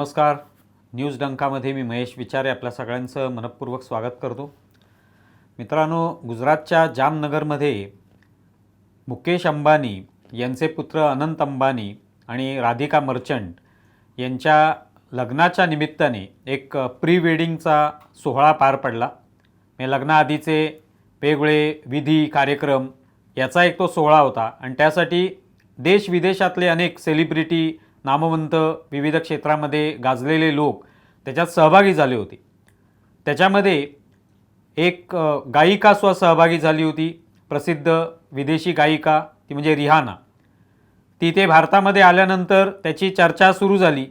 नमस्कार. न्यूज डंकामध्ये मी महेश विचारे आपल्या सगळ्यांचं मनपूर्वक स्वागत करतो. मित्रांनो गुजरातच्या जामनगरमध्ये मुकेश अंबानी यांचे पुत्र अनंत अंबानी आणि राधिका मर्चंट यांच्या लग्नाच्या निमित्ताने एक प्री वेडिंगचा सोहळा पार पडला. म्हणजे लग्नाआधीचे वेगवेगळे विधी कार्यक्रम याचा एक तो सोहळा होता आणि त्यासाठी देश विदेशातले अनेक सेलिब्रिटी नामवंत विविध क्षेत्रामध्ये गाजलेले लोक त्याच्यात सहभागी झाले होते. त्याच्यामध्ये एक गायिका स्व सहभागी झाली होती प्रसिद्ध विदेशी गायिका ती म्हणजे रिहाना. ती ते भारतामध्ये आल्यानंतर त्याची चर्चा सुरू झाली.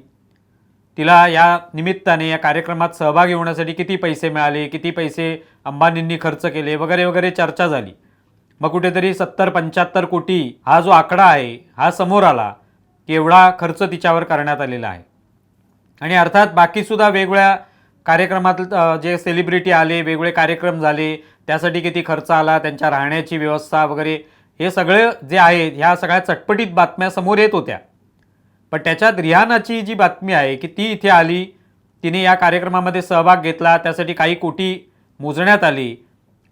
तिला या निमित्ताने या कार्यक्रमात सहभागी होण्यासाठी किती पैसे मिळाले किती पैसे अंबानींनी खर्च केले वगैरे वगैरे चर्चा झाली. मग कुठेतरी सत्तर पंच्याहत्तर कोटी हा जो आकडा आहे हा समोर आला. एवढा खर्च तिच्यावर करण्यात आलेला आहे. आणि अर्थात बाकीसुद्धा वेगवेगळ्या कार्यक्रमात जे सेलिब्रिटी आले वेगवेगळे कार्यक्रम झाले त्यासाठी किती खर्च आला त्यांच्या राहण्याची व्यवस्था वगैरे हे सगळं जे आहेत ह्या सगळ्या चटपटीत बातम्या समोर येत होत्या. पण त्याच्यात रिहानाची जी बातमी आहे की ती इथे आली तिने या कार्यक्रमामध्ये सहभाग घेतला त्यासाठी काही कोटी मोजण्यात आली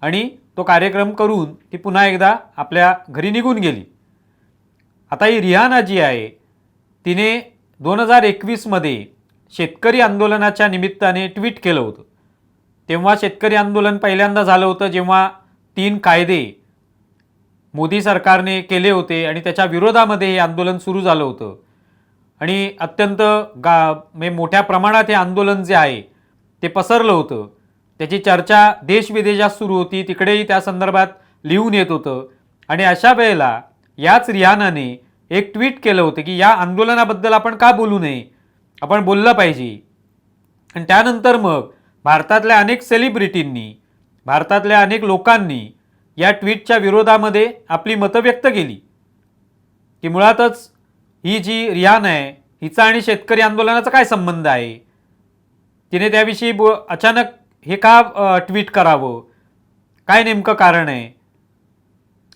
आणि तो कार्यक्रम करून ती पुन्हा एकदा आपल्या घरी निघून गेली. आता ही रिहाना जी आहे तिने दोन हजार एकवीसमध्ये शेतकरी आंदोलनाच्या निमित्ताने ट्विट केलं होतं. तेव्हा शेतकरी आंदोलन पहिल्यांदा झालं होतं जेव्हा तीन कायदे मोदी सरकारने केले होते आणि त्याच्या विरोधामध्ये हे आंदोलन सुरू झालं होतं. आणि अत्यंत गा म्हणजे मोठ्या प्रमाणात हे आंदोलन जे आहे ते पसरलं होतं. त्याची चर्चा देशविदेशात सुरू होती. तिकडेही त्या संदर्भात लिहून येत होतं. आणि अशा वेळेला याच रिहानाने एक ट्विट केलं होतं की या आंदोलनाबद्दल आपण का बोलू नये? आपण बोललं पाहिजे. आणि त्यानंतर मग भारतातल्या अनेक सेलिब्रिटींनी भारतातल्या अनेक लोकांनी या ट्विटच्या विरोधामध्ये आपली मतं व्यक्त केली. की मुळातच ही जी रियान आहे हिचा आणि शेतकरी आंदोलनाचा काय संबंध आहे? तिने त्याविषयी बो अचानक हे का ट्विट करावं? काय नेमकं कारण आहे?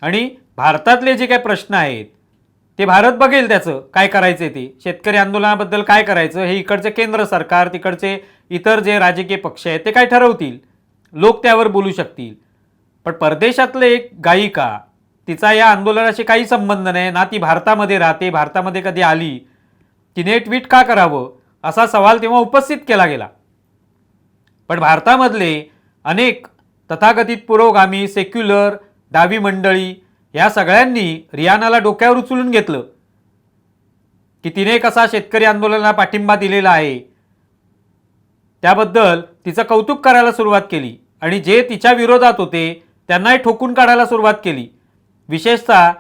आणि भारतातले जे काही प्रश्न आहेत ते भारत बघेल त्याचं. काय करायचं ते? शेतकरी आंदोलनाबद्दल काय करायचं? हे इकडचे केंद्र सरकार तिकडचे इतर जे राजकीय पक्ष आहेत ते काय ठरवतील? लोक त्यावर बोलू शकतील. पण परदेशातले एक गायिका तिचा या आंदोलनाशी काही संबंध नाही. ना ती भारतामध्ये राहते. भारतामध्ये कधी आली? तिने ट्विट का करावं? असा सवाल तेव्हा उपस्थित केला गेला. पण भारतामधले अनेक तथाकथित पुरोगामी सेक्युलर डावी मंडळी या सगळ्यांनी रियानाला डोक्यावर उचलून घेतलं की तिने कसा शेतकरी आंदोलनाला पाठिंबा दिलेला आहे. त्याबद्दल तिचं कौतुक करायला सुरुवात केली आणि जे तिच्या विरोधात होते त्यांनाही ठोकून काढायला सुरुवात केली. विशेषतः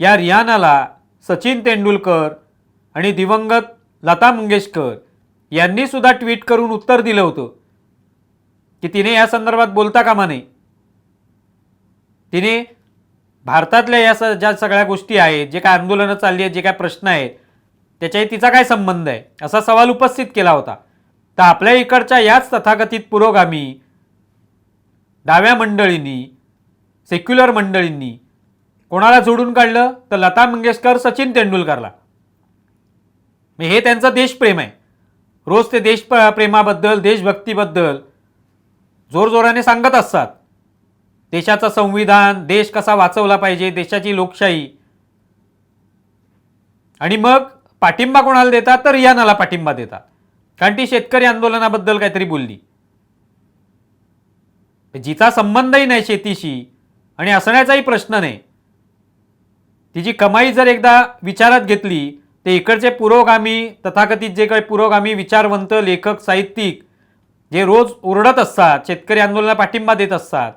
या रियानाला सचिन तेंडुलकर आणि दिवंगत लता मंगेशकर यांनी सुद्धा ट्विट करून उत्तर दिलं होतं की तिने या संदर्भात बोलता कामा नये. तिने भारतातल्या या स ज्या सगळ्या गोष्टी आहेत जे काय आंदोलनं चालली आहेत जे काय प्रश्न आहेत त्याच्याही तिचा काय संबंध आहे? असा सवाल उपस्थित केला होता. तर आपल्या इकडच्या याच तथाकथित पुरोगामी डाव्या मंडळींनी सेक्युलर मंडळींनी कोणाला जोडून काढलं? तर लता मंगेशकर सचिन तेंडुलकरला. मग हे त्यांचं देशप्रेम आहे. रोज ते देश प्रेमाबद्दल देशभक्तीबद्दल जोरजोराने सांगत असतात. देशाचं संविधान देश कसा वाचवला पाहिजे देशाची लोकशाही. आणि मग पाठिंबा कोणाला देतात? तर रियानाला पाठिंबा देतात. कारण ती शेतकरी आंदोलनाबद्दल काहीतरी बोलली. जिचा संबंधही नाही शेतीशी आणि असण्याचाही प्रश्न नाही. तिची कमाई जर एकदा विचारात घेतली तर इकडचे पुरोगामी तथाकथित जे काही पुरोगामी विचारवंत लेखक साहित्यिक जे रोज ओरडत असतात शेतकरी आंदोलनाला पाठिंबा देत असतात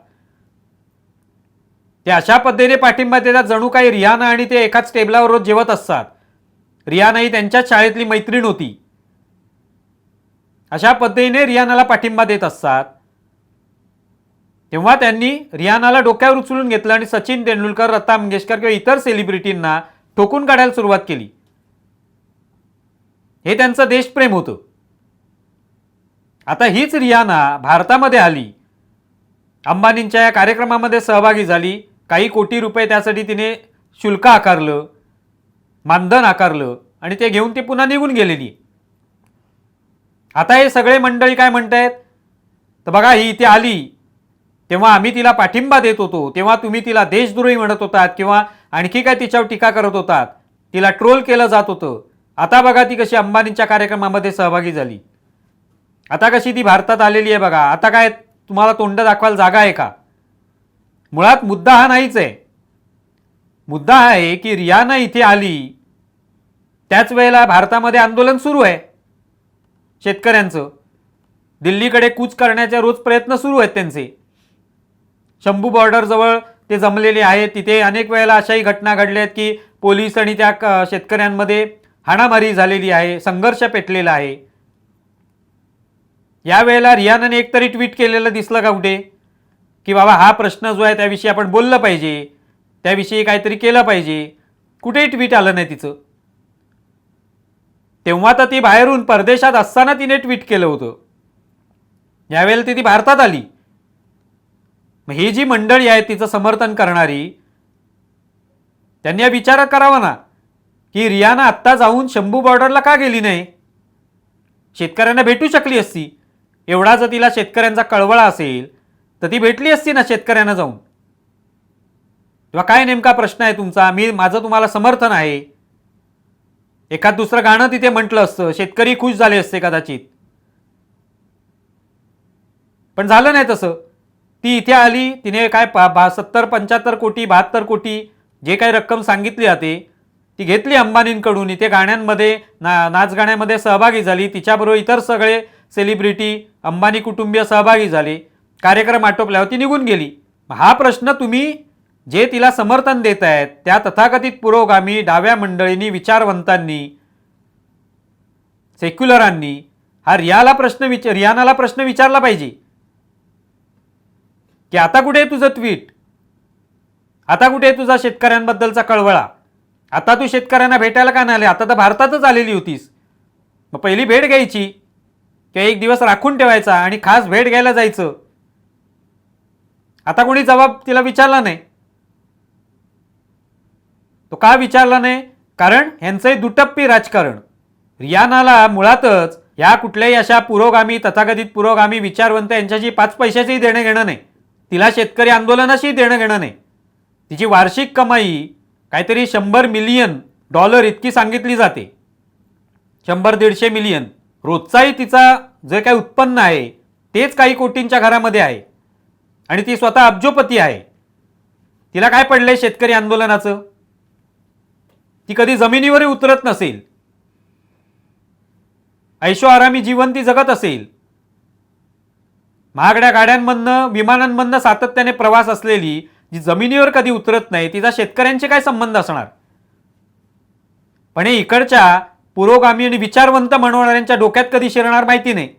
ते अशा पद्धतीने पाठिंबा देतात जणू काही रियाना आणि ते एकाच टेबलावर रोज जेवत असतात. रियाना ही त्यांच्याच शाळेतली मैत्रीण होती. अशा पद्धतीने रियानाला पाठिंबा देत असतात. तेव्हा त्यांनी रियानाला डोक्यावर उचलून घेतलं आणि सचिन तेंडुलकर लता मंगेशकर किंवा इतर सेलिब्रिटींना ठोकून काढायला सुरुवात केली. हे त्यांचं देशप्रेम होतं. आता हीच रियाना भारतामध्ये आली. अंबानींच्या या कार्यक्रमामध्ये सहभागी झाली. काही कोटी रुपये त्यासाठी तिने शुल्क आकारलं मानधन आकारलं आणि ते घेऊन ते पुन्हा निघून गेलेली. आता हे सगळे मंडळी काय म्हणत आहेत तर बघा ही इथे आली. तेव्हा आम्ही तिला पाठिंबा देत होतो. तेव्हा तुम्ही तिला देशद्रोही म्हणत होतात किंवा आणखी काय तिच्यावर टीका करत होतात. तिला ट्रोल केलं जात होतं. आता बघा ती कशी अंबानींच्या कार्यक्रमामध्ये सहभागी झाली. आता कशी ती भारतात आलेली आहे बघा. आता काय तुम्हाला तोंड दाखवायला जागा आहे का? मुळात मुद्दा हा नाहीच आहे. मुद्दा हा आहे की रियाना इथे आली त्याच वेळेला भारतामध्ये आंदोलन सुरू आहे. शेतकऱ्यांचं. दिल्लीकडे कूच करण्याचे रोज प्रयत्न सुरू आहेत त्यांचे. शंभू बॉर्डरजवळ ते जमलेले आहेत. तिथे अनेक वेळेला अशाही घटना घडल्या आहेत की पोलीस आणि त्या क- शेतकऱ्यांमध्ये हाणामारी झालेली आहे संघर्ष पेटलेला आहे. यावेळेला रियानाने एकतरी ट्विट केलेलं दिसलं का कुठे? की बाबा हा प्रश्न जो आहे त्याविषयी आपण बोललं पाहिजे. त्याविषयी काहीतरी केलं पाहिजे. कुठेही ट्विट आलं नाही तिचं. तेव्हा तर ती बाहेरून परदेशात असताना तिने ट्विट केलं होतं. यावेळेला ती ती भारतात आली. मग ही जी मंडळी आहे तिचं समर्थन करणारी त्यांनी हा विचार करावा ना की रियाना आत्ता जाऊन शंभू बॉर्डरला का गेली नाही? शेतकऱ्यांना भेटू शकली असती. एवढा जर तिला शेतकऱ्यांचा कळवळा असेल तर ती भेटली असती ना शेतकऱ्यांना जाऊन. किंवा काय नेमका प्रश्न आहे तुमचा? मी माझं तुम्हाला समर्थन आहे. एखाद दुसरं गाणं तिथे म्हटलं असतं शेतकरी खुश झाले असते कदाचित. पण झालं नाही तसं. ती इथे आली तिने काय पा बा सत्तर पंच्याहत्तर कोटी बहात्तर कोटी जे काही रक्कम सांगितली जाते ती घेतली अंबानींकडून. इथे गाण्यांमध्ये ना नाच गाण्यामध्ये सहभागी झाली. तिच्याबरोबर इतर सगळे सेलिब्रिटी अंबानी कुटुंबीय सहभागी झाले. कार्यक्रम आटोपल्यावर ती निघून गेली. हा प्रश्न तुम्ही जे तिला समर्थन देत आहेत त्या तथाकथित पुरोगामी डाव्या मंडळींनी विचारवंतांनी सेक्युलरांनी हा रियाला प्रश्न विचार रियानाला प्रश्न विचारला पाहिजे. की आता कुठे आहे तुझं ट्विट आता कुठे आहे तुझा शेतकऱ्यांबद्दलचा कळवळा? आता तू शेतकऱ्यांना भेटायला का नाही आले? आता तर भारतातच आलेली होतीस. मग पहिली भेट घ्यायची. किंवा एक दिवस राखून ठेवायचा आणि खास भेट घ्यायला जायचं. आता कोणी जबाब तिला विचारला नाही. तो का विचारला नाही? कारण ह्यांचंही दुटप्पी राजकारण. रियानाला मुळातच या कुठल्याही अशा पुरोगामी तथाकथित पुरोगामी विचारवंत यांच्याशी पाच पैशाचंही देणं घेणं नाही. तिला शेतकरी आंदोलनाशी देणं घेणं नाही. तिची वार्षिक कमाई काहीतरी शंभर मिलियन डॉलर इतकी सांगितली जाते. शंभर दीडशे मिलियन. रोजचाही तिचा जे काही उत्पन्न आहे तेच काही कोटींच्या घरामध्ये आहे. आणि ती स्वतः अब्जोपती आहे. तिला काय पडलंय शेतकरी आंदोलनाचं? ती कधी जमिनीवरही उतरत नसेल. ऐशो आरामी जीवन ती जगत असेल. महागड्या गाड्यांमधनं विमानांमधनं सातत्याने प्रवास असलेली जी जमिनीवर कधी उतरत नाही तिचा शेतकऱ्यांचे काय संबंध असणार? पण हे इकडच्या पुरोगामी आणि विचारवंत म्हणणाऱ्यांच्या डोक्यात कधी शिरणार माहिती नाही.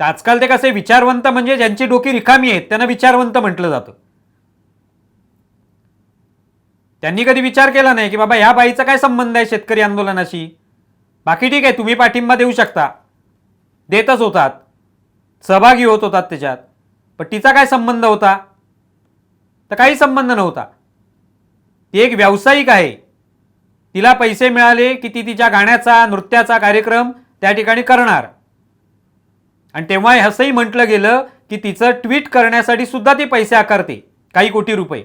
तर आजकाल ते कसे विचारवंत म्हणजे ज्यांची डोकी रिकामी आहेत त्यांना विचारवंत म्हटलं जातं. त्यांनी कधी विचार केला नाही की बाबा ह्या बाईचा काय संबंध आहे शेतकरी आंदोलनाशी? बाकी ठीक आहे तुम्ही पाठिंबा देऊ शकता. देतच होतात. सहभागी होत होतात त्याच्यात. पण तिचा काय संबंध होता? तर काही संबंध नव्हता. ती एक व्यावसायिक आहे. तिला पैसे मिळाले की ती तिच्या गाण्याचा नृत्याचा कार्यक्रम त्या ठिकाणी करणार. आणि तेव्हा असंही म्हटलं गेलं की तिचं ट्विट करण्यासाठी सुद्धा ती पैसे आकारते काही कोटी रुपये.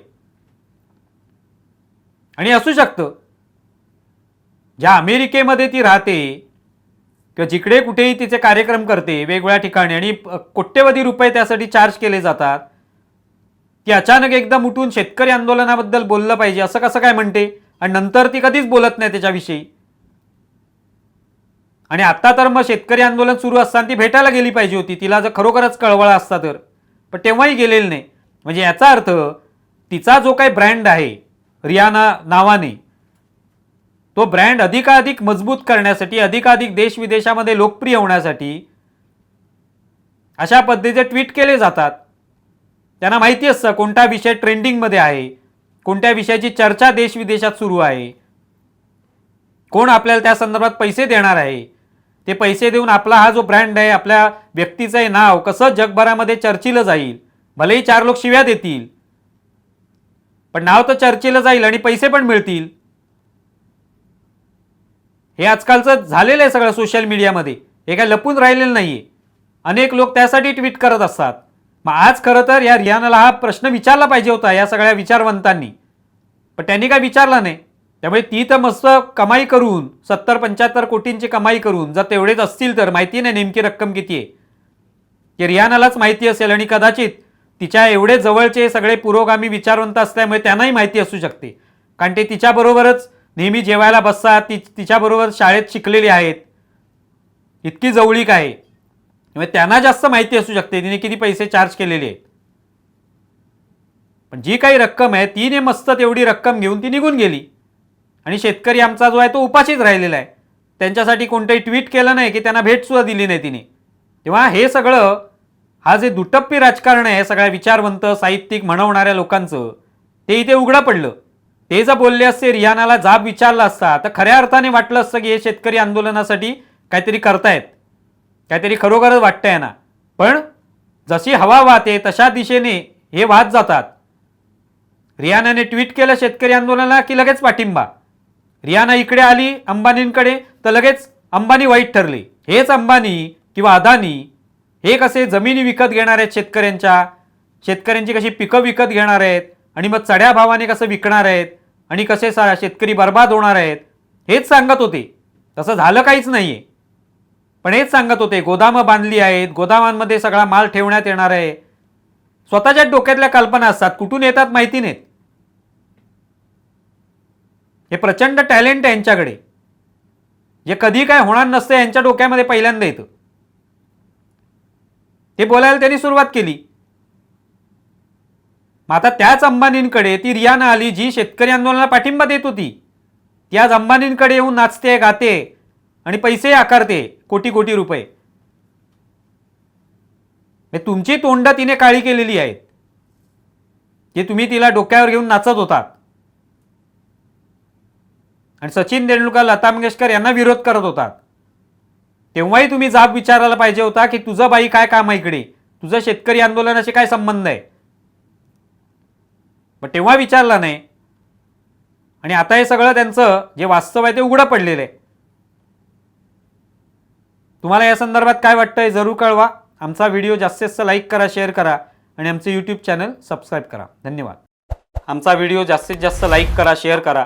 आणि असू शकतं ज्या अमेरिकेमध्ये ती राहते किंवा जिकडे कुठेही तिचे कार्यक्रम करते वेगवेगळ्या ठिकाणी आणि कोट्यवधी रुपये त्यासाठी चार्ज केले जातात ती अचानक एकदम उठून शेतकरी आंदोलनाबद्दल बोललं पाहिजे असं कसं काय म्हणते? आणि नंतर ती कधीच बोलत नाही त्याच्याविषयी. आणि आता तर मग शेतकरी आंदोलन सुरू असताना ती भेटायला गेली पाहिजे होती. तिला जर खरोखरच कळवळा असता तर. पण तेव्हाही गेलेली नाही. म्हणजे याचा अर्थ तिचा जो काही ब्रँड आहे रियाना नावाने तो ब्रँड अधिकाधिक मजबूत करण्यासाठी अधिकाधिक देश विदेशामध्ये लोकप्रिय होण्यासाठी अशा पद्धतीचे ट्विट केले जातात. त्यांना माहिती असतं कोणता विषय ट्रेंडिंगमध्ये आहे कोणत्या विषयाची चर्चा देश विदेशात सुरू आहे कोण आपल्याला त्या संदर्भात पैसे देणार आहे ते पैसे देऊन आपला हा जो ब्रँड आहे आपल्या व्यक्तीचं आहे नाव कसं जगभरामध्ये चर्चिलं जाईल? भलेही चार लोक शिव्या देतील पण नाव तर चर्चेला जाईल आणि पैसे पण मिळतील. हे आजकालचं झालेलं आहे सगळं सोशल मीडियामध्ये हे काय लपून राहिलेलं नाही आहे अनेक लोक त्यासाठी ट्विट करत असतात. मग आज खरं तर या रियानाला हा प्रश्न विचारला पाहिजे होता या सगळ्या विचारवंतांनी. पण त्यांनी काय विचारला नाही. त्यामुळे ती तर मस्त कमाई करून सत्तर पंच्याहत्तर कोटींची कमाई करून जर तेवढेच असतील तर माहिती नाही नेमकी रक्कम किती आहे. की रियानालाच माहिती असेल आणि कदाचित तिच्या एवढे जवळचे सगळे पुरोगामी विचारवंत असल्यामुळे त्यांनाही माहिती असू शकते. कारण ते तिच्याबरोबरच नेहमी जेवायला बसतात ती तिच्याबरोबर शाळेत शिकलेली आहेत. इतकी जवळीक आहे. त्यामुळे त्यांना जास्त माहिती असू शकते तिने किती पैसे चार्ज केलेले आहेत. पण जी काही रक्कम आहे तिने मस्त तेवढी रक्कम घेऊन ती निघून गेली. आणि शेतकरी आमचा जो आहे तो उपाशीच राहिलेला आहे. त्यांच्यासाठी कोणतंही ट्विट केलं नाही की त्यांना भेटसुद्धा दिली नाही तिने. तेव्हा हे सगळं हा जे दुटप्पी राजकारण आहे सगळ्या विचारवंत साहित्यिक म्हणवणाऱ्या लोकांचं ते इथे उघडं पडलं. ते जर बोलले असते रियानाला जाब विचारला असता तर खऱ्या अर्थाने वाटलं असतं की हे शेतकरी आंदोलनासाठी काहीतरी करतायत. काहीतरी खरोखरच वाटतं यांना पण जशी हवा वाहते तशा दिशेने हे वाहत जातात. रियानाने ट्विट केलं शेतकरी आंदोलनाला की लगेच पाठिंबा? रियाना इकडे आली अंबानींकडे तर लगेच अंबानी वाईट ठरले. हेच अंबानी किंवा अदानी हे कसे जमिनी विकत घेणार आहेत शेतकऱ्यांच्या शेतकऱ्यांची कशी पिकं विकत घेणार आहेत आणि मग चढ्या भावाने कसं विकणार आहेत आणि कसे सा शेतकरी बर्बाद होणार आहेत हेच सांगत होते. तसं झालं काहीच नाही आहे पण हेच सांगत होते गोदामं बांधली आहेत गोदामांमध्ये सगळा माल ठेवण्यात येणार आहे. स्वतःच्या डोक्यातल्या कल्पना असतात कुठून येतात माहिती नाहीत. हे प्रचंड टॅलेंट आहे यांच्याकडे. जे कधी काय होणार नसतं यांच्या डोक्यामध्ये पहिल्यांदा येतं. ते बोलायला त्यांनी सुरुवात केली. मग आता त्याच अंबानींकडे ती रियाना आली जी शेतकरी आंदोलनाला पाठिंबा देत होती. ती आज अंबानींकडे येऊन नाचते गाते आणि पैसे आकारते कोटी कोटी रुपये. हे तुमची तोंड तिने काळी केलेली आहेत. जे तुम्ही तिला डोक्यावर घेऊन नाचत होतात. आणि सचिन तेंडुलकर लता मंगेशकर यांना विरोध करत होता तेव्हाही तुम्ही जाब विचारायला पाहिजे होता की तुझं बाई काय काम आहे इकडे? तुझं शेतकरी आंदोलनाशी काय संबंध आहे? पण तेव्हा विचारला नाही. आणि आता हे सगळं त्यांचं जे वास्तव आहे ते उघडं पडलेलं आहे. तुम्हाला या संदर्भात काय वाटतंय जरूर कळवा. आमचा व्हिडिओ जास्तीत जास्त लाईक करा शेअर करा आणि आमचं यूट्यूब चॅनल सबस्क्राईब करा. धन्यवाद. आमचा व्हिडिओ जास्तीत जास्त लाईक करा शेअर करा.